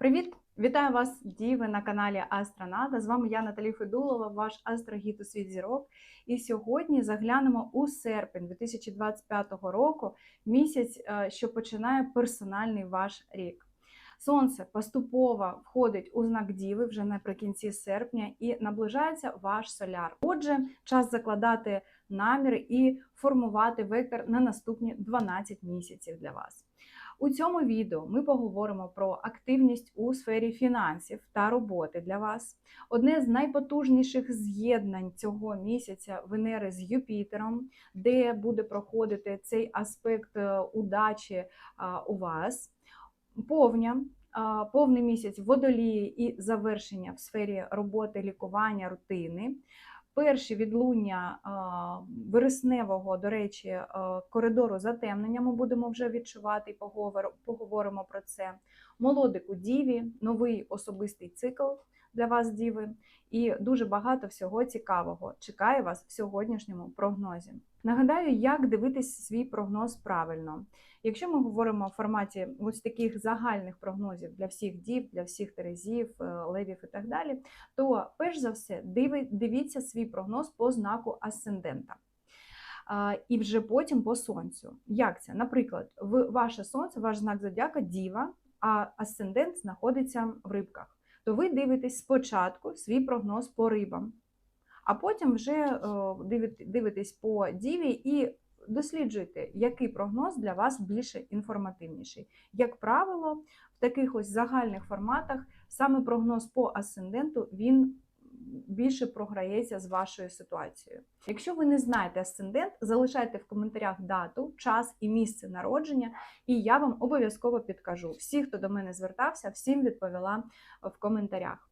Привіт! Вітаю вас, діви, на каналі Астронада. З вами я, Наталі Федулова, ваш астрогід у світ зірок. І сьогодні заглянемо у серпень 2025 року, місяць, е, що починає персональний ваш рік. Сонце поступово входить у знак Діви вже наприкінці серпня і наближається ваш соляр. Отже, час закладати намір і формувати вектор на наступні 12 місяців для вас. У цьому відео ми поговоримо про активність у сфері фінансів та роботи для вас. Одне з найпотужніших з'єднань цього місяця Венери з Юпітером, де буде проходити цей аспект е, удачі у вас, повня. Повний місяць водолії і завершення в сфері роботи, лікування, рутини. Перші відлуння вересневого, до речі, коридору затемнення ми будемо вже відчувати поговоримо про це. Молодик у Діві, новий особистий цикл для вас, Діви, і дуже багато всього цікавого чекає вас в сьогоднішньому прогнозі. Нагадаю, як дивитись свій прогноз правильно. Якщо ми говоримо в форматі ось таких загальних прогнозів для всіх дів, для всіх терезів, е, левів і так далі, то перш за все дивіться свій прогноз по знаку асцендента. І вже потім по сонцю. Як це? Наприклад, в ваше сонце, ваш знак зодіака діва, а асцендент знаходиться в рибках. То ви дивитесь спочатку свій прогноз по рибам, а потім вже е, дивитесь по діві і досліджуйте, який прогноз для вас більше інформативніший. Як правило, в таких ось загальних форматах саме прогноз по асценденту він більше програється з вашою ситуацією. Якщо ви не знаєте асцендент, залишайте в коментарях дату, час і місце народження, і я вам обов'язково підкажу. Всі, хто до мене звертався, всім відповіла в коментарях.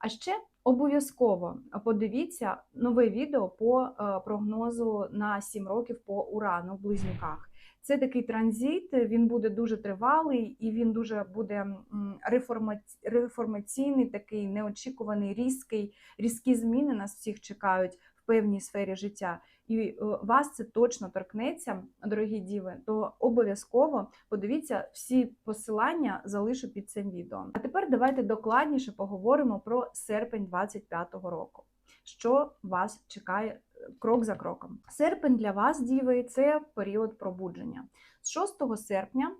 А ще обов'язково подивіться нове відео по е, прогнозу на 7 років по урану в близнюках. Це такий транзит, він буде дуже тривалий і він дуже буде реформаційний, такий неочікуваний, різкий, різкі зміни нас всіх чекають в певній сфері життя. І е, вас це точно торкнеться, дорогі діви, то обов'язково подивіться всі посилання залишу під цим відео. А тепер давайте докладніше поговоримо про серпень 25-го року. Що вас чекає е, крок за кроком? Серпень для вас, діви, це період пробудження. З 6 серпня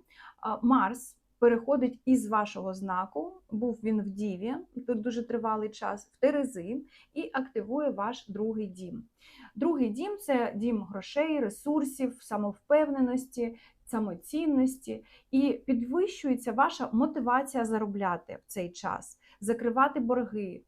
Марс переходить із вашого знаку, був він в Діві, тут дуже тривалий час, в Терези, і активує ваш другий дім. Другий дім це дім грошей, ресурсів, самовпевненості, самоцінності, і підвищується ваша мотивація заробляти в цей час, закривати борги,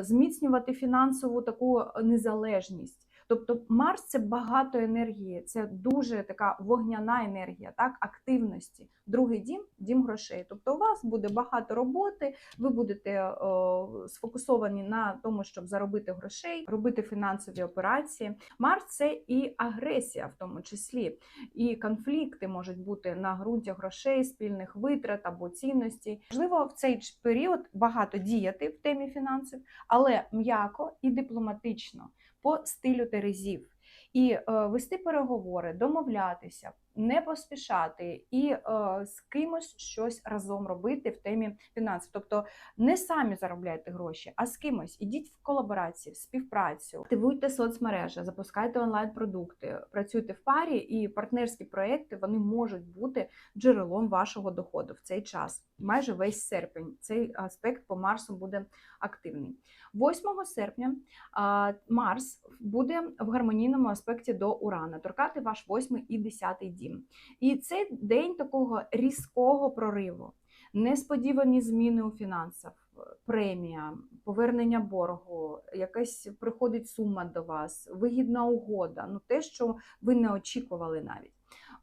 зміцнювати фінансову таку незалежність. Тобто Марс це багато енергії, це дуже така вогняна енергія, так, активності. Другий дім дім грошей. Тобто у вас буде багато роботи, ви будете о, сфокусовані на тому, щоб заробити грошей, робити фінансові операції. Марс це і агресія, в тому числі, і конфлікти можуть бути на ґрунті грошей, спільних витрат або цінностей. Можливо, в цей період багато діяти в темі фінансів, але м'яко і дипломатично по стилю Терезів. І е, вести переговори, домовлятися, не поспішати і е, з кимось щось разом робити в темі фінансів. Тобто не самі заробляйте гроші, а з кимось. Ідіть в колаборацію, в співпрацю, активуйте соцмережі, запускайте онлайн-продукти, працюйте в парі, і партнерські проекти вони можуть бути джерелом вашого доходу в цей час. Майже весь серпень цей аспект по Марсу буде активний. 8 серпня Марс буде в гармонійному аспекті до Урана, торкати ваш 8 і 10 дім. І це день такого різкого прориву, несподівані зміни у фінансах, премія, повернення боргу, якась приходить сума до вас, вигідна угода, ну те, що ви не очікували навіть.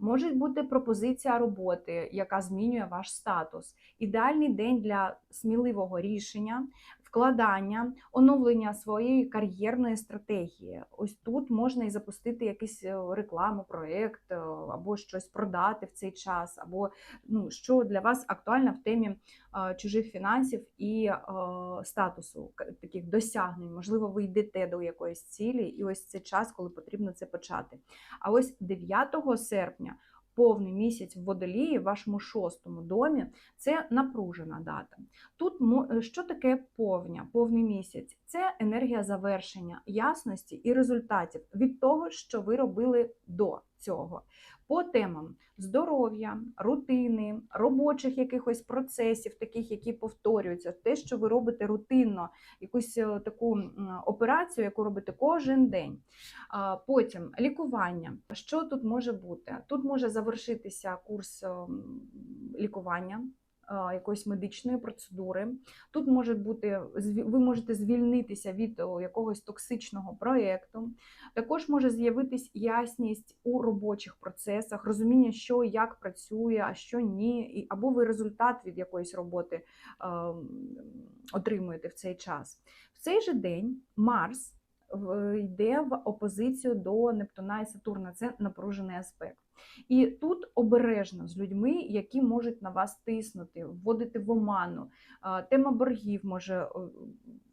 Може бути пропозиція роботи, яка змінює ваш статус. Ідеальний день для сміливого рішення, вкладання, оновлення своєї кар'єрної стратегії. Ось тут можна і запустити якийсь е, рекламу, проєкт, е, або щось продати в цей час, або ну, що для вас актуально в темі е, чужих фінансів і статусу таких досягнень. Можливо, ви йдете до якоїсь цілі, і ось це час, коли потрібно це почати. А ось 9 серпня повний місяць в водолії в вашому шостому домі це напружена дата. Тут е, що таке повня, повний місяць? Це енергія завершення, ясності і результатів від того, що ви робили до цього. По темам здоров'я, рутини, робочих якихось процесів, таких, які повторюються, те, що ви робите рутинно, якусь е, таку операцію, яку робите кожен день. Потім лікування. Що тут може бути? Тут може завершитися курс ем, лікування. Якоїсь медичної процедури. Тут може бути ви можете звільнитися від якогось токсичного проєкту. Також може з'явитись ясність у робочих процесах, розуміння, що як працює, а що ні, або ви результат від якоїсь роботи отримуєте в цей час. В цей же день Марс йде в опозицію до Нептуна і Сатурна. Це напружений аспект. І тут обережно з людьми, які можуть на вас тиснути, вводити в оману. Тема боргів може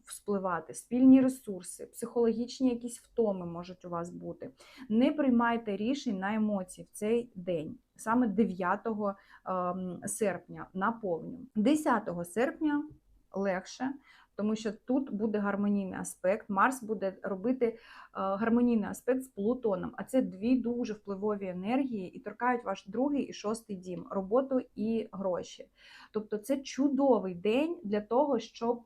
вспливати, спільні ресурси, психологічні якісь втоми можуть у вас бути. Не приймайте рішень на емоції в цей день, саме 9 ем, серпня на повню. 10 серпня легше. Тому що тут буде гармонійний аспект. Марс буде робити е, гармонійний аспект з Плутоном, а це дві дуже впливові енергії і торкають ваш другий і шостий дім, роботу і гроші. Тобто це чудовий день для того, щоб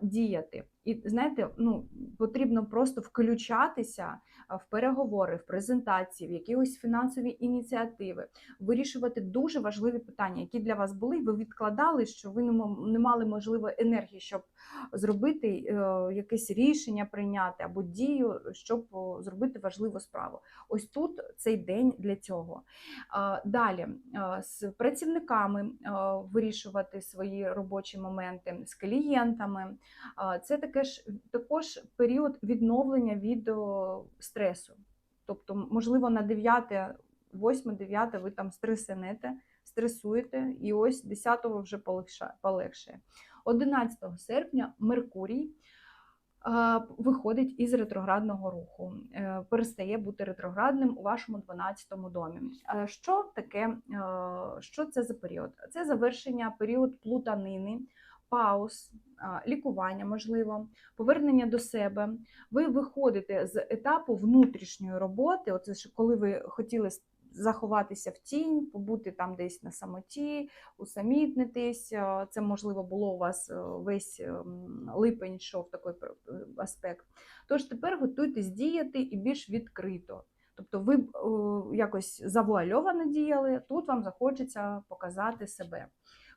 діяти. І знаєте, ну потрібно просто включатися в переговори, в презентації, в якісь фінансові ініціативи, вирішувати дуже важливі питання, які для вас були. Ви відкладали, що ви не мали можливо енергії, щоб зробити е, якесь рішення прийняти або дію, щоб зробити важливу справу. Ось тут цей день для цього. Далі з працівниками вирішувати свої робочі моменти, з клієнтами. А, Це таке ж також період відновлення від стресу. Тобто, можливо, на 9, 8, 9 ви там стресенете, стресуєте, і ось 10-го вже полегшає. 11 серпня Меркурій виходить із ретроградного руху, е, перестає бути ретроградним у вашому 12 домі. Що таке, е, що це за період? Це завершення період плутанини, пауз, лікування, можливо, повернення до себе. Ви виходите з етапу внутрішньої роботи, оце ж коли ви хотіли заховатися в тінь, побути там десь на самоті, усамітнитись. Це можливо було у вас е, весь ем, липень йшов такий е, аспект. Тож тепер готуйтесь діяти і більш відкрито. Тобто ви е, якось завуальовано діяли, тут вам захочеться показати себе.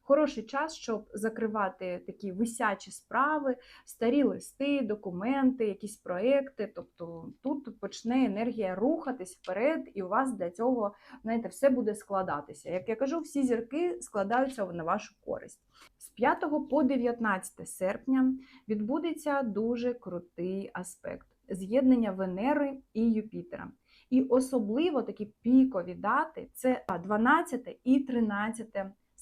Хороший час, щоб закривати такі висячі справи, старі листи, документи, якісь проекти. Тобто тут почне енергія рухатись вперед, і у вас для цього знаєте, все буде складатися. Як я кажу, всі зірки складаються на вашу користь. З 5 по 19 серпня відбудеться дуже крутий аспект з'єднання Венери і Юпітера. І особливо такі пікові дати це 12 і 13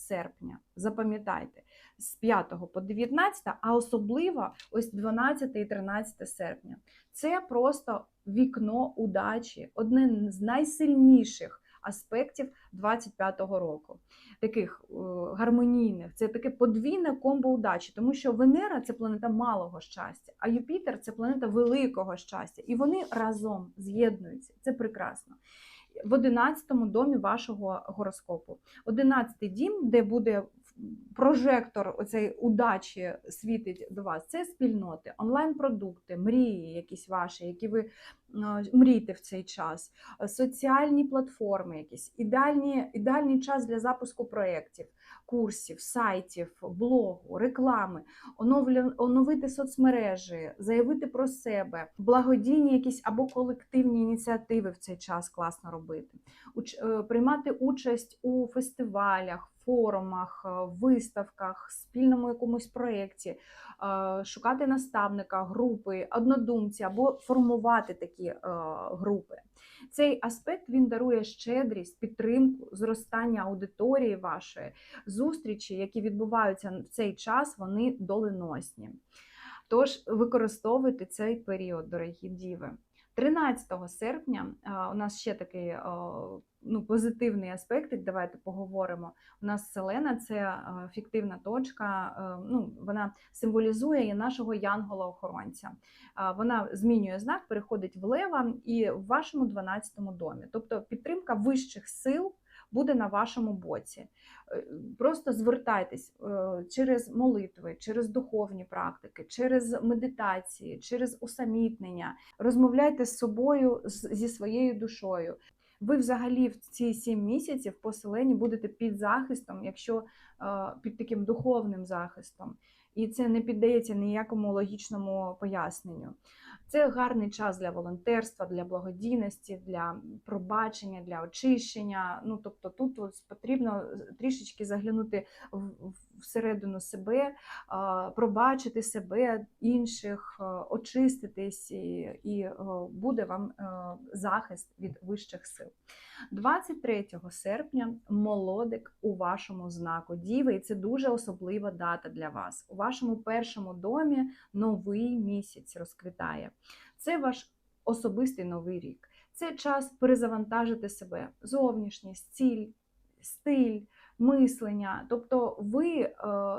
серпня. Запам'ятайте, з 5 по 19, а особливо ось 12 і 13 серпня. Це просто вікно удачі, одне з найсильніших аспектів 25-го року. Таких е, гармонійних, це таке подвійне комбо удачі, тому що Венера це планета малого щастя, а Юпітер це планета великого щастя. І вони разом з'єднуються. Це прекрасно. В 11-му домі вашого гороскопу. 11-й дім, де буде прожектор оцей удачі світить до вас, це спільноти, онлайн-продукти, мрії, якісь ваші, які ви е, мрієте в цей час, соціальні платформи, якісь ідеальні, ідеальний час для запуску проєктів, курсів, сайтів, блогу, реклами, оновити соцмережі, заявити про себе, благодійні якісь або колективні ініціативи в цей час класно робити, е, приймати участь у фестивалях, форумах, е, виставках, спільному якомусь проєкті, е, шукати наставника, групи, однодумці або формувати такі е, групи. Цей аспект він дарує щедрість, підтримку, зростання аудиторії вашої, зустрічі, які відбуваються в цей час, вони доленосні. Тож використовуйте цей період, дорогі діви. 13 серпня у нас ще такий ну, позитивний аспект, давайте поговоримо. У нас Селена це фіктивна точка, ну, вона символізує і нашого янгола-охоронця. Вона змінює знак, переходить в лева і в вашому 12 домі. Тобто підтримка вищих сил буде на вашому боці. Е, Просто звертайтесь е, через молитви, через духовні практики, через медитації, через усамітнення. Розмовляйте з собою, зі своєю душою. Ви взагалі в ці сім місяців по селені будете під захистом, якщо е, під таким духовним захистом, і це не піддається ніякому логічному поясненню. Це гарний час для волонтерства, для благодійності, для пробачення, для очищення. Ну тобто, тут потрібно трішечки заглянути в- в- всередину себе, пробачити себе, інших, очиститись, і, і е, буде вам е, захист від вищих сил. 23 серпня молодик у вашому знаку Діви, і це дуже особлива дата для вас. У вашому першому домі новий місяць розквітає. Це ваш особистий новий рік. Це час перезавантажити себе, зовнішність, ціль, стиль, мислення. Тобто, ви е,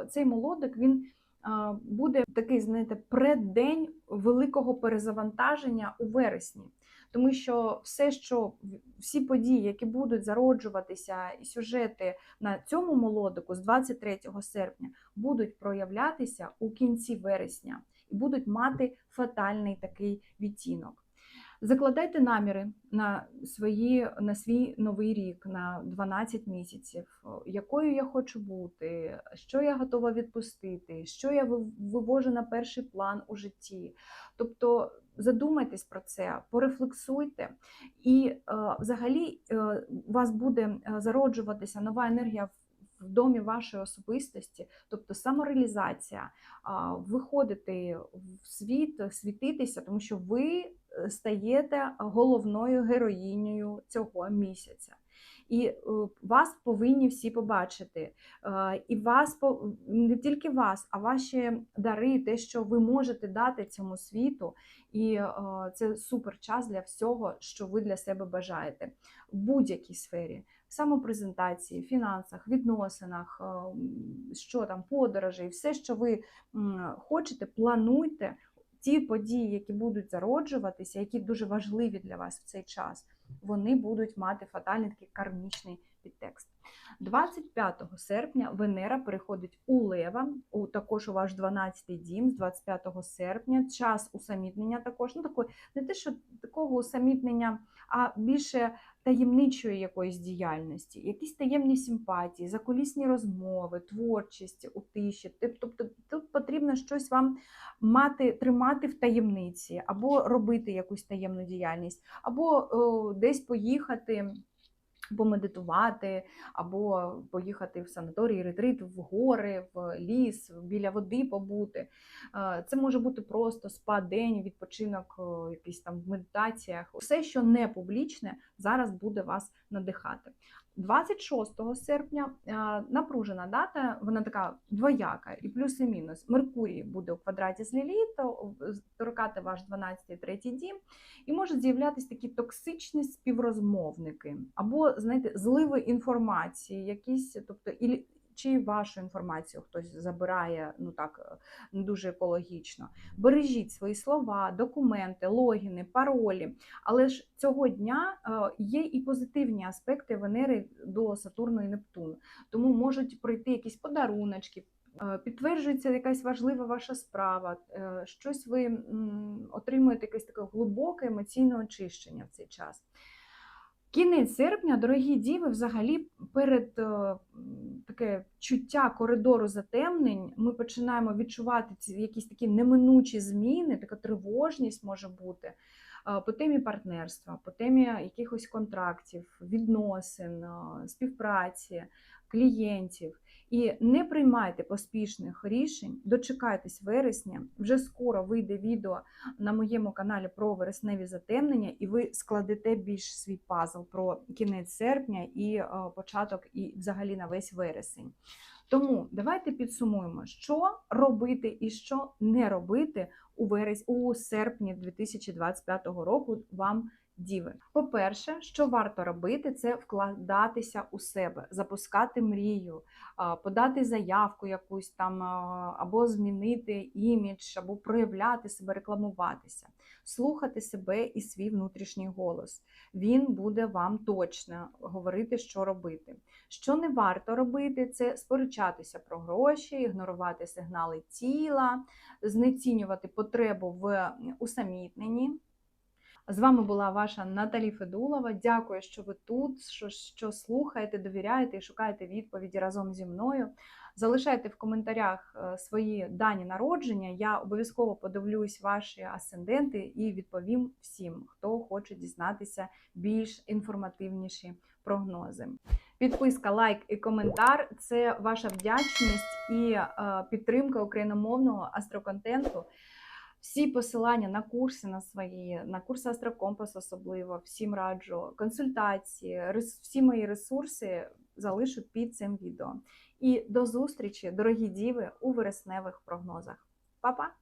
цей молодик він е, буде такий, знаєте, преддень великого перезавантаження у вересні. Тому що все, що всі події, які будуть зароджуватися, і сюжети на цьому молодику з 23 серпня будуть проявлятися у кінці вересня і будуть мати фатальний такий відтінок. Закладайте наміри на свої на свій новий рік, на 12 місяців, якою я хочу бути, що я готова відпустити, що я вивожу на перший план у житті. Тобто задумайтесь про це, порефлексуйте, і е, взагалі е, у вас буде е, зароджуватися нова енергія в- в домі вашої особистості, тобто самореалізація, виходити в світ, світитися, тому що ви стаєте головною героїнею цього місяця. І е, вас повинні всі побачити. Е, І вас не тільки вас, а ваші дари, те, що ви можете дати цьому світу. І е, це супер час для всього, що ви для себе бажаєте в будь-якій сфері в самопрезентації, фінансах, відносинах, що там, подорожі, все, що ви хочете, плануйте ті події, які будуть зароджуватися, які дуже важливі для вас в цей час, вони будуть мати фатальний такий кармічний підтекст. 25 серпня Венера переходить у Лева, у також у ваш 12-й дім з 25 серпня. Час усамітнення також. Ну, такої, не те, що такого усамітнення, а більше таємничої якоїсь діяльності, якісь таємні симпатії, закулісні розмови, творчість у тиші. Тобто тут потрібно щось вам мати, тримати в таємниці, або робити якусь таємну діяльність, або о, десь поїхати. Помедитувати, або поїхати в санаторій, ретрит, в гори, в ліс, біля води побути. Е, Це може бути просто спа-день, відпочинок, е, якийсь там в медитаціях. Все, що не публічне, зараз буде вас надихати. 26 серпня е, напружена дата, вона така двояка, і плюс і мінус. Меркурій буде у квадраті з Ліліто, торкати ваш 12-й третій дім, і можуть з'являтися такі токсичні співрозмовники, або, знаєте, зливи інформації, якісь, тобто, чи вашу інформацію хтось забирає, ну так е, не дуже екологічно. Бережіть свої слова, документи, логіни, паролі. Але ж цього дня е, є і позитивні аспекти Венери до Сатурну і Нептуну. Тому можуть пройти якісь подаруночки. е, Підтверджується якась важлива ваша справа, щось ви отримуєте якесь таке глибоке емоційне очищення в цей час. Кінець серпня, дорогі діви, взагалі перед е, таке чуття коридору затемнень ми починаємо відчувати ці якісь такі неминучі зміни, така тривожність може бути е, по темі партнерства, по темі якихось контрактів, відносин, е, співпраці, клієнтів. І не приймайте поспішних рішень, дочекайтесь вересня. Вже скоро вийде відео на моєму каналі про вересневі затемнення, і ви складете більш свій пазл про кінець серпня і е, початок, і взагалі на весь вересень. Тому давайте підсумуємо, що робити і що не робити у верес... у серпні 2025 року вам. Діви, по-перше, що варто робити, це вкладатися у себе, запускати мрію, подати заявку якусь там, або змінити імідж, або проявляти себе, рекламуватися, слухати себе і свій внутрішній голос. Він буде вам точно говорити, що робити. Що не варто робити, це сперечатися про гроші, ігнорувати сигнали тіла, знецінювати потребу в усамітненні. З вами була ваша Наталі Федулова. Дякую, що ви тут, що, що слухаєте, довіряєте і шукаєте відповіді разом зі мною. Залишайте в коментарях е, свої дані народження. Я обов'язково подивлюсь ваші асценденти і відповім всім, хто хоче дізнатися більш інформативніші прогнози. Підписка, лайк і коментар це ваша вдячність і е, підтримка україномовного астроконтенту. Всі посилання на курси на свої, на курси Астрокомпас особливо, всім раджу, консультації, всі мої ресурси залишу під цим відео. І до зустрічі, дорогі діви, у вересневих прогнозах. Па-па!